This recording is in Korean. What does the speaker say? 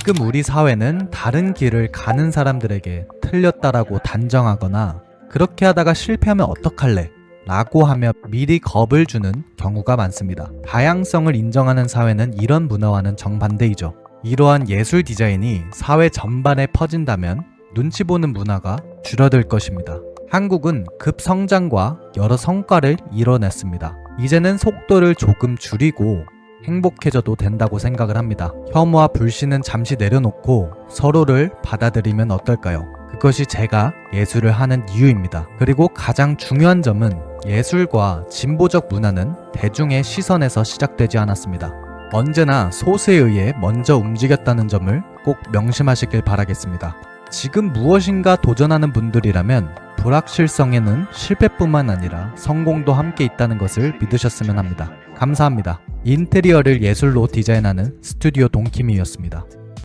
지금 우리 사회는 다른 길을 가는 사람들에게 틀렸다라고 단정하거나 그렇게 하다가 실패하면 어떡할래? 라고 하며 미리 겁을 주는 경우가 많습니다. 다양성을 인정하는 사회는 이런 문화와는 정반대이죠. 이러한 예술 디자인이 사회 전반에 퍼진다면 눈치 보는 문화가 줄어들 것입니다. 한국은 급성장과 여러 성과를 이뤄냈습니다. 이제는 속도를 조금 줄이고 행복해져도 된다고 생각을 합니다. 혐오와 불신은 잠시 내려놓고 서로를 받아들이면 어떨까요? 그것이 제가 예술을 하는 이유입니다. 그리고 가장 중요한 점은 예술과 진보적 문화는 대중의 시선에서 시작되지 않았습니다. 언제나 소수에 의해 먼저 움직였다는 점을 꼭 명심하시길 바라겠습니다. 지금 무엇인가 도전하는 분들이라면 불확실성에는 실패뿐만 아니라 성공도 함께 있다는 것을 믿으셨으면 합니다. 감사합니다. 인테리어를 예술로 디자인하는 스튜디오 동키미였습니다.